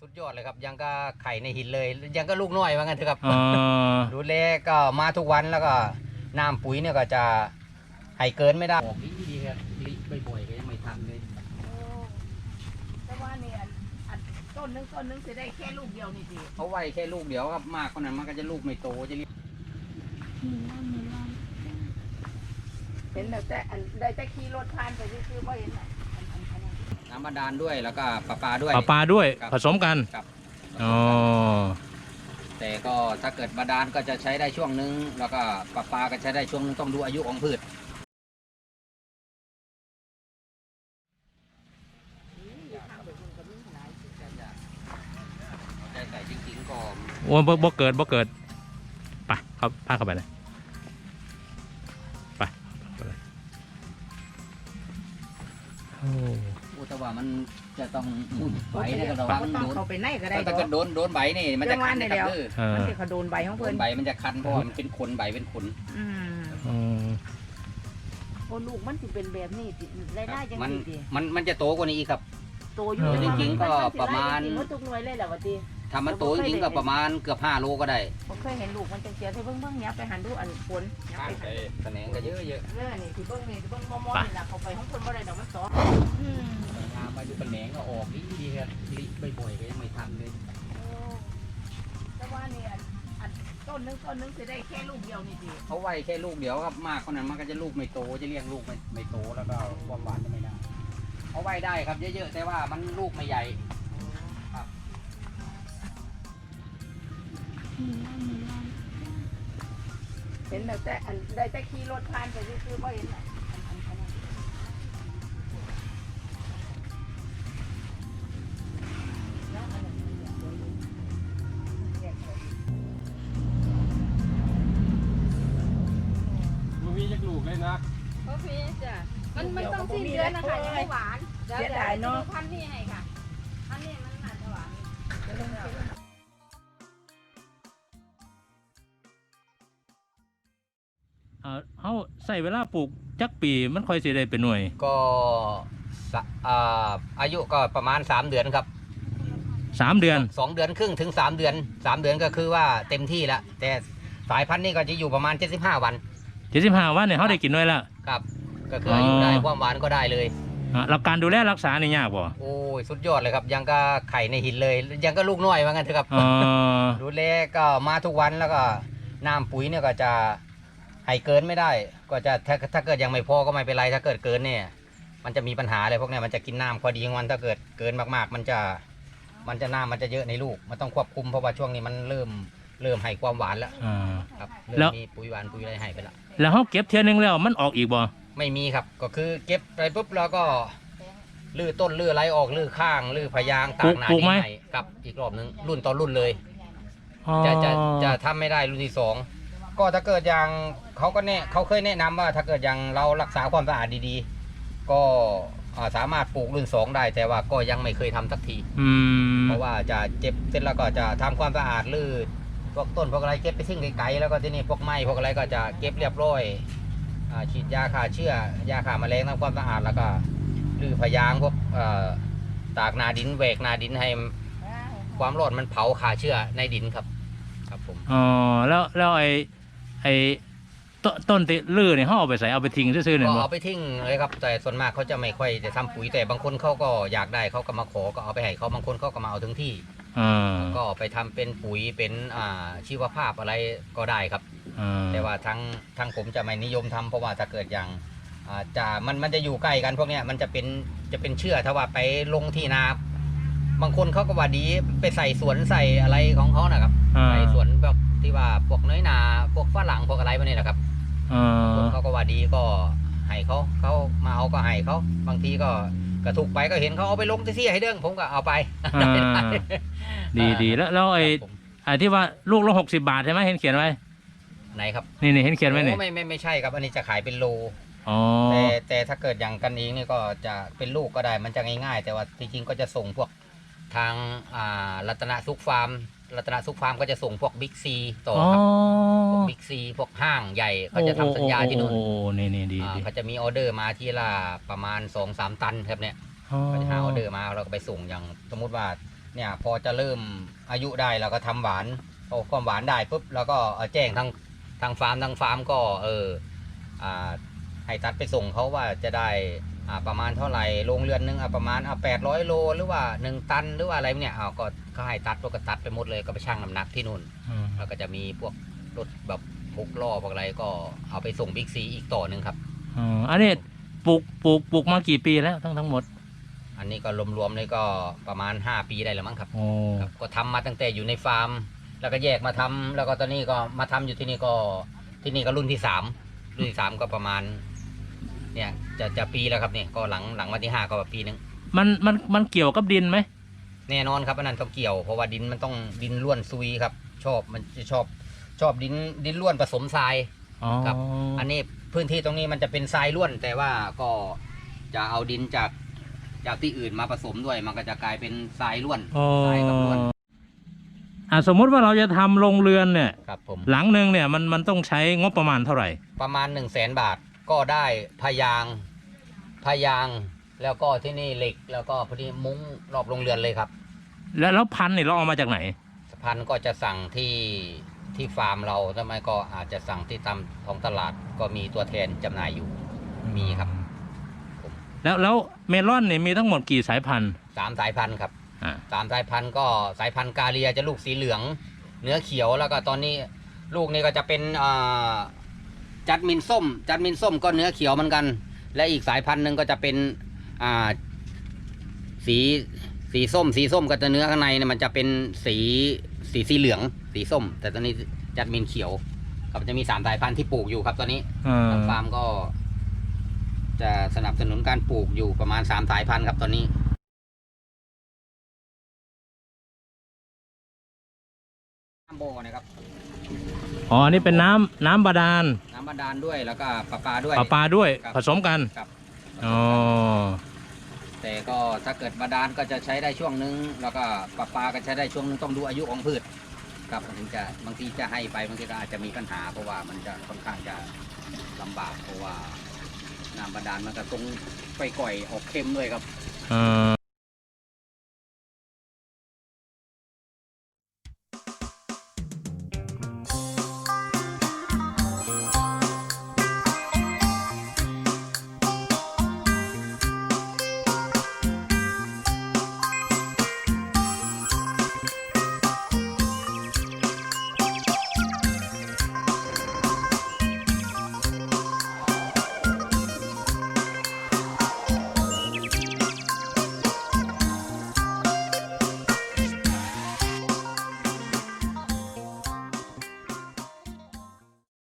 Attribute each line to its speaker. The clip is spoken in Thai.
Speaker 1: สุดยอดเลยครับยังก็ไข่ในหินเลยยังก็ลูกน้อยว่างั้นเถอะครับ
Speaker 2: อ๋อ
Speaker 1: ดูแลก็มาทุกวันแล้วก็น้ำปุ๋ยเนี่ยก็จะให้เกินไม่ได้ออกดีๆครับลิบ่อยๆก็ยังไม่ทันเลย
Speaker 3: แต่ว่าเนี่ยอันอันต้นนึงต้นนึงจะได้แค่ลูกเดียวนี่สิ
Speaker 1: เขาไว้แค่ลูกเดียวครับมากกว่านั้นมันก็จะลูกไม่โตจะเรียก
Speaker 3: เห็นแต่แต่อันได้แต่ขี่รถผ่านไปคือๆบ่เห็นน่ะอันอันอั นนั้น
Speaker 1: น้ำบาดาลด้วยแล้วก็ปลาปลาด้วย
Speaker 2: ปลาปลาด้วย
Speaker 1: ครับ
Speaker 2: ผสมกัน
Speaker 1: ครับ
Speaker 2: อ๋อ
Speaker 1: แต่ก็ถ้าเกิดบาดาลก็จะใช้ได้ช่วงนึง แล้วก็ปลาปลาก็ใช้ได้ช่วงนึงต้องดูอายุของพืชเอาใจใส่จริงๆก็
Speaker 2: โอ้บ่บ่เกิดบ่เกิดไปครับพาเข้าไปเลย
Speaker 1: จะต้องมุ่นไหวนะก็ระ
Speaker 3: เรา
Speaker 1: วัง
Speaker 3: ก็ต้อง
Speaker 1: โดน
Speaker 3: เข้าไปในก็ได้
Speaker 1: ถ้า
Speaker 3: ดอ
Speaker 1: เกิ
Speaker 3: ก
Speaker 1: ดโดนโดนใบนี่มันจะคันนะครับ
Speaker 3: เรื่องว่า
Speaker 1: เออ
Speaker 2: เออ
Speaker 3: มันสิเขาโดนใบของ
Speaker 1: โด
Speaker 3: เพิ่น
Speaker 1: นใบมันจะคันเพราะว่ามันเป็นขนใบเป็นขน
Speaker 3: อืม
Speaker 2: อืม
Speaker 3: โอ้ลูกมันสิเป็นแบบนี้สิรายได้จัง
Speaker 1: มัน
Speaker 3: ซี่สิ
Speaker 1: มันมันจะโตกว่านี้อีกครับ
Speaker 3: โตอยู่
Speaker 1: จริงๆก็ประมาณ
Speaker 3: นสิไล่จงๆว่าทุกหน่วยเลยแหละว่าติ
Speaker 1: ถ้ามันโตจริงๆก็ประมาณเกือบ5โลก็ได้
Speaker 3: บ่เคยเห็นลูกมันจังเสียที่เบิ่งเบิ่งยับไปหันดูอันฝนยับไปหัน
Speaker 1: แสนงก็เยอะเยอะ
Speaker 3: เออนี่สิเบิ่งนี่สิเบิ่งมอมอนี่ล่ะเข้าไปของเพิ่นบ่ได้ดอกมันสออืม
Speaker 1: งามมาดูแสนงก็ออกดีดีครับลิบ่อยๆก็ยังไม่ทันเลย
Speaker 3: โอ้แต่ว่าเนี่ยอันอันต้นนึงต้นนึงจะได้แค่ลูกเดียวนี่สิ
Speaker 1: เขาไว้แค่ลูกเดียวครับมากกว่านั้นมันก็จะลูกไม่โตจะเรียกลูกไม่ไม่โตแล้วก็ความหวานจะไม่ได้เขาไว้ได้ครับเยอะๆแต่ว่ามันลูกไม่ใหญ่
Speaker 3: เห็นแต่แต่อันได้แต่ขี่รถผ่านไปคือๆบ่เห็นน่ะอันอันอันนั้นแล้วอันนั้นเนี่ยเดี๋ยวดูแยกออก
Speaker 4: มันมีจักลูกเลยนะ
Speaker 5: โอเคจ้ะมันมันต้องสิ้นเดือนนะคะยังไม่หวานเดี๋ยว
Speaker 3: เสีย
Speaker 5: ดา
Speaker 3: ยเนาะ
Speaker 5: พันนี่ให้ค่ะ
Speaker 2: อาเฮาใส่เวลาปลูกจักปีมันค่อยสิได้เป็นหน่วย
Speaker 1: ก็สะอ่าอายุก็ประมาณ 3 เดือนครับ
Speaker 2: สามเดือน
Speaker 1: สองเดือนครึ่งถึง 3 เดือน 3 เดือนก็คือว่าเต็มที่แล้วแต่สายพันธุ์นี่ก็จะอยู่ประมาณ 75 วัน
Speaker 2: 75 วันเนี่ยเฮาได้กินหน่วยแล้ว
Speaker 1: ครับ ก็คืออายุได้
Speaker 2: อ๋อ
Speaker 1: ความหวานก็ได้เลย
Speaker 2: อะแล้วการดูแลรักษานี่ยากบ่
Speaker 1: โอ้ยสุดยอดเลยครับ ยังก็ไข่ในหินเลย ยังก็ลูกน้อยว่างั้นเถอะครับ
Speaker 2: อ๋อ
Speaker 1: ดูแลก็มาทุกวันแล้วก็น้ำปุ๋ยเนี่ยก็จะ ให้เกินไม่ได้ ก็จะถ้าถ้าเกิดยังไม่พอก็ไม่เป็นไรถ้าเกิดเกินเนี่ย มันจะมีปัญหาอะไรพวกเนี้ยมันจะกินน้ำพอดีของมันถ้าเกิดเกินมากๆ มันจะมันจะน้ำมันจะเยอะในลูก มันต้องควบคุมเพราะว่าช่วงนี้มันเริ่มเริ่มให้ความหวานแล้ว
Speaker 2: อ่า
Speaker 1: ครับ
Speaker 2: แล้
Speaker 1: เริ่ม
Speaker 2: ว
Speaker 1: มีปุ๋ยหวานปุ๋ยอะไรให้ไปแล้ว
Speaker 2: แล้วเฮาเก็บเทื่อนึงแล้วมันออกอีกบ่
Speaker 1: ไม่มีครับก็คือเก็บไปปุ๊บแล้วก็ลื้อต้นลื้อไรออกลื้อข้างลื้อพยางตากหนาดินให้ครับอีกรอบนึงรุ่นต่อรุ่นเลย
Speaker 2: อ๋อ
Speaker 1: จะจะจะทำไม่ได้รุ่นที่สอง ก็ถ้าเกิดอย่างเขาก็แน่เขาเคยแนะนำว่าถ้าเกิดอย่างเรารักษาความสะอาดดีๆ ก็อ่าสามารถปลูกรุ่นสองได้ แต่ว่าก็ยังไม่เคยทำสักที
Speaker 2: อืม
Speaker 1: เพราะว่าจะเจ็บเสร็จแล้วก็จะทำความสะอาดลืดพวกต้นพวกอะไรเก็บไปทิ้งไกลๆแล้วก็ที่นี่พวกไม้พวกอะไรก็จะเก็บเรียบร้อยอาฉีดยาฆ่าเชื้อยาฆ่าแมลงทำความสะอาดแล้วก็ลือพยางพวกเอ่อตากนาดินแหวกนาดินให้ความร้อนมันเผาฆ่าเชื้อในดินครับ ครับผม
Speaker 2: อ๋อแล้วแล้วไอ้ ไอ้ต้นต้นติลื้อเนี่ยเฮาเอาไปใส่เอาไปทิ้งซื่อๆเนี่ย
Speaker 1: ก็
Speaker 2: บ่
Speaker 1: เอาไปทิ้งเลยครับ แต่ส่วนมากเขาจะไม่ค่อยจะทำปุ๋ยแต่บางคนเขาก็อยากได้เขาก็มาขอก็เอาไปให้เขาบางคนเขาก็มาเอาถึงที่
Speaker 2: อ่า
Speaker 1: ก็เอาไปทำเป็นปุ๋ยเป็นอ่าชีวภาพอะไรก็ได้ครับ
Speaker 2: อ่า
Speaker 1: แต่ว่าทั้งทั้งผมจะไม่นิยมทำเพราะว่าถ้าเกิดอย่างอ่าจะมันมันจะอยู่ใกล้กันพวกเนี้ยมันจะเป็นจะเป็นเชื่อถ้าว่าไปลงที่นาบางคนเขาก็ว่าดีไปใส่สวนใส่อะไรของเขานะครับ
Speaker 2: อ่า
Speaker 1: ใส่สวนแบบที่ว่าพวกน้อยนาพวกฝ รั่งพวกอะไรพวกนี้นะครับ
Speaker 2: อ่า
Speaker 1: คนเขาก็ว่าดีก็ให้เขาเขามาเอาก็ให้เขาบางทีก็กระถูกไปก็เห็นเขาเอาไปลงที่เสียให้เด้งผมก็เอาไป
Speaker 2: อ่าดีดีแล้วแล้วไอ้
Speaker 1: ครับผม
Speaker 2: ไอ้ที่ว่าลูกละหกสิบาทใช่ไหมเห็นเขียนไว้
Speaker 1: ไหนครับ
Speaker 2: นี่นี่เห็นเขียนไว้นี่
Speaker 1: โอ้ไม่ไม่ไม่ใช่ครับ อันนี้จะขายเป็นโล
Speaker 2: อ๋อ
Speaker 1: แต่แต่ถ้าเกิดอย่างกันเองนี่ก็จะเป็นลูกก็ได้มันจะง่ายๆ แต่ว่าจริงๆก็จะส่งพวกทางอ่ารัตนสุขฟาร์ม รัตนสุขฟาร์มก็จะส่งพวกบิ๊กซีต่อ
Speaker 2: อ๋อ
Speaker 1: ครับพวกบิ๊กซีพวกห้างใหญ่เขาจะทำสัญญาที่นู่น
Speaker 2: โอ้โอ้โอ้นี่นี่ดี
Speaker 1: อ่า
Speaker 2: ดี
Speaker 1: เขาจะมีออเดอร์มาทีละประมาณ2อสตันครับเนี่ย
Speaker 2: อ๋อ
Speaker 1: เขาจะหาออเดอร์มาเราก็ไปส่งอย่างสมมุติว่าเนี่ยพอจะเริ่มอายุได้เราก็ทำหวานพอความหวานได้ปุ๊บแล้วก็เอาแจ้งทางทางฟาร์มทางฟาร์มก็เอออ่าให้ตัดไปส่งเขาว่าจะได้อ่า ประมาณเท่าไหร่โรงเรือนหนึงอะประมาณอะแปดร้อยโลหรือว่าหนึ่งตันหรือว่าอะไรเนี่ยเอาก็เขาให้ตัดก็ตัดไปหมดเลยก็ไปชั่งน้ำหนักที่นู่น
Speaker 2: อืม
Speaker 1: แล้วก็จะมีพวกรถแบบหกล้อพวกอะไรก็เอาไปส่งบิ๊กซีอีกต่อหนึ่งครับ
Speaker 2: อ๋ออันนี้ปลูกปลูกปลูกมากี่ปีแล้วทั้งทั้งหมด
Speaker 1: อันนี้ก็รวมๆเลยก็ประมาณ 5 ปีได้แล้วมั้งครับ
Speaker 2: โอ้
Speaker 1: ครับ ก็ทำมาตั้งแต่อยู่ในฟาร์ม แล้วก็แยกมาทำแล้วก็ตอนนี้ก็มาทำอยู่ที่นี่ก็ที่นี่ก็รุ่นที่สามรุ่นที่สามก็ประมาณ เนี่ยจะจะปีแล้วครับเนี่ยก็หลังหลังวันที่ห้าก็ปีนึง
Speaker 2: มันมันมันเกี่ยวกับดินไหม
Speaker 1: แน่นอนครับอันนั้นต้องเกี่ยว เพราะว่าดินมันต้องดินล้วนซุยครับ ชอบมันจะชอบชอบดินดินล้วนผสมทราย
Speaker 2: อ๋อ
Speaker 1: ครับ อันนี้พื้นที่ตรงนี้มันจะเป็นทรายล้วน แต่ว่าก็จะเอาดินจากจากที่อื่นมาผสมด้วย มันก็จะกลายเป็นทรายล้วน
Speaker 2: อ๋อ
Speaker 1: ทรายกับล้วน
Speaker 2: อะสมมุติว่าเราจะทำโรงเรือนเนี่ย
Speaker 1: ครับผม
Speaker 2: หลังหนึ่งเนี่ยมันมันต้องใช้งบประมาณเท่าไหร่
Speaker 1: ประมาณ1นึ่งแสนบาท ก็ได้พยางพยางแล้วก็ที่นี่เหล็ก แล้วก็พอดีมุ้งรอบโรงเรือนเลยครับ
Speaker 2: แล้วแล้วพันธุ์เนี่ยเราเอามาจากไหน
Speaker 1: สะพานก็จะสั่งที่ที่ฟาร์มเราทำไมก็อาจจะสั่งที่ตามท้องตลาดก็มีตัวแทนจำหน่ายอยู่มีครับ
Speaker 2: แล้วแล้วเมลอนเนี่ยมีทั้งหมดกี่สายพันธุ์
Speaker 1: สามสายพันธุ์ครับ
Speaker 2: อ่า
Speaker 1: สามสายพันธุ์ก็สายพันธุ์กาเลียจะลูกสีเหลือง เนื้อเขียวแล้วก็ตอนนี้ลูกนี่ก็จะเป็นอ่า จัดมินส้ม จัดมินส้มก็เนื้อเขียวเหมือนกัน และอีกสายพันธุ์หนึ่งก็จะเป็นอ่าสีสีส้ม สีส้มก็จะเนื้อข้างในเนี่ยมันจะเป็นสีสีสีเหลือง สีส้ม แต่ตอนนี้จัดมินเขียวครับจะมีสามสายพันธุ์ที่ปลูกอยู่ครับตอนนี้
Speaker 2: อ่า
Speaker 1: ทางฟาร์มก็ จะสนับสนุนการปลูกอยู่ประมาณสามสายพันธุ์ครับตอนนี้น้ำโบนะครับ
Speaker 2: อ๋ออันนี้เป็นน้ำน้ำบาดาล
Speaker 1: น้ำบาดาลด้วยแล้วก็ปลาปลาด้วย
Speaker 2: ปลาปลาด้วย
Speaker 1: ครับ
Speaker 2: ผสมกัน
Speaker 1: ครับ
Speaker 2: อ๋อ
Speaker 1: แต่ก็ถ้าเกิดบาดาลก็จะใช้ได้ช่วงนึง แล้วก็ปลาปลาก็ใช้ได้ช่วงนึงต้องดูอายุของพืชครับมันถึงจะบางทีจะให้ไปบางทีก็อาจจะมีปัญหาเพราะว่ามันจะค่อนข้างจะลำบากเพราะว่าน้ำบาดาลมันก็ตรงไปก่อยออกเค็มด้วยครับ
Speaker 2: อ่า